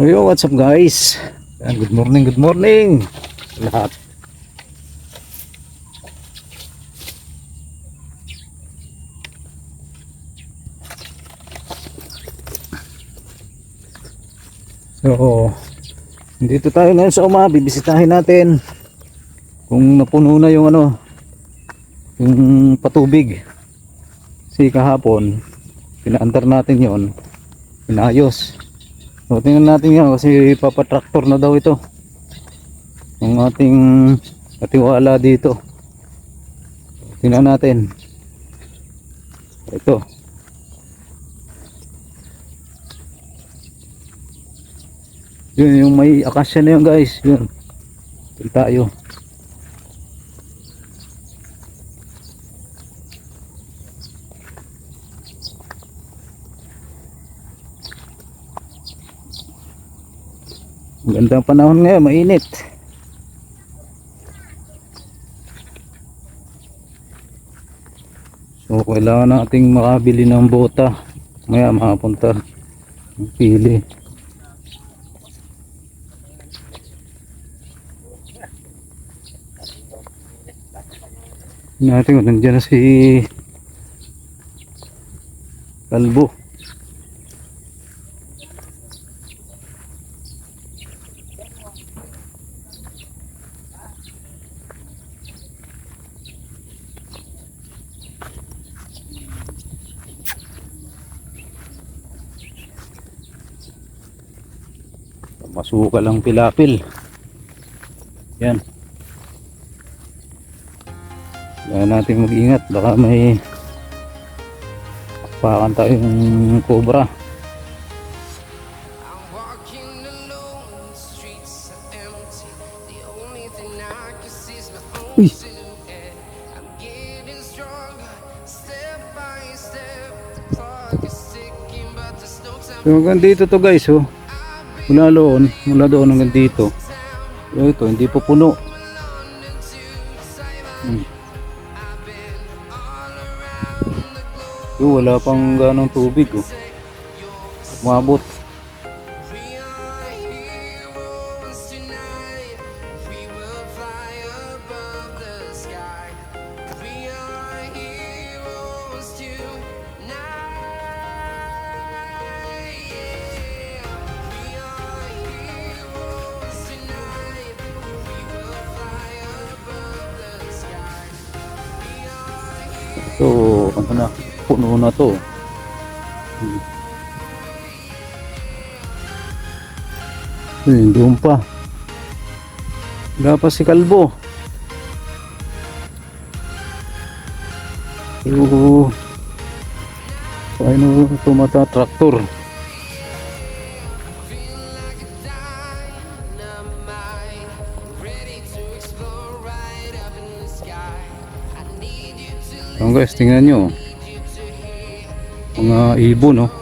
So yo, what's up guys? Good morning, good morning lahat. So, dito tayo ngayon sa uma, bibisitahin natin kung napuno na yung ano, yung patubig. Kasi kahapon, pinaandar natin yon pinayos. So, tingnan natin yan kasi papatraktor na daw ito. Ang ating katiwala dito. Tingnan natin. Ito. Yun yung may akasya na yun guys. Yun. Ito tayo. Ang gandang panahon ngayon, mainit. So, kailangan nating makabili ng bota. Maya makapunta. Pili. Natin kung nandiyan na si Kalbo. Masuka lang pilapil. Yan. Kaya natin mag-ingat. Baka may pakan tayong cobra. Uy. So hanggang dito to guys oh. Mula doon, mula doon hanggang dito. Ito, hindi po puno. Hmm. Yo, wala pang ganong tubig oh. Umabot. So, ano na, puno na to. Hmm. Ayun, doon pa. Wala si Kalbo. So, paano tumata traktor? Ayan guys, tingnan nyo. Mga ibon, no?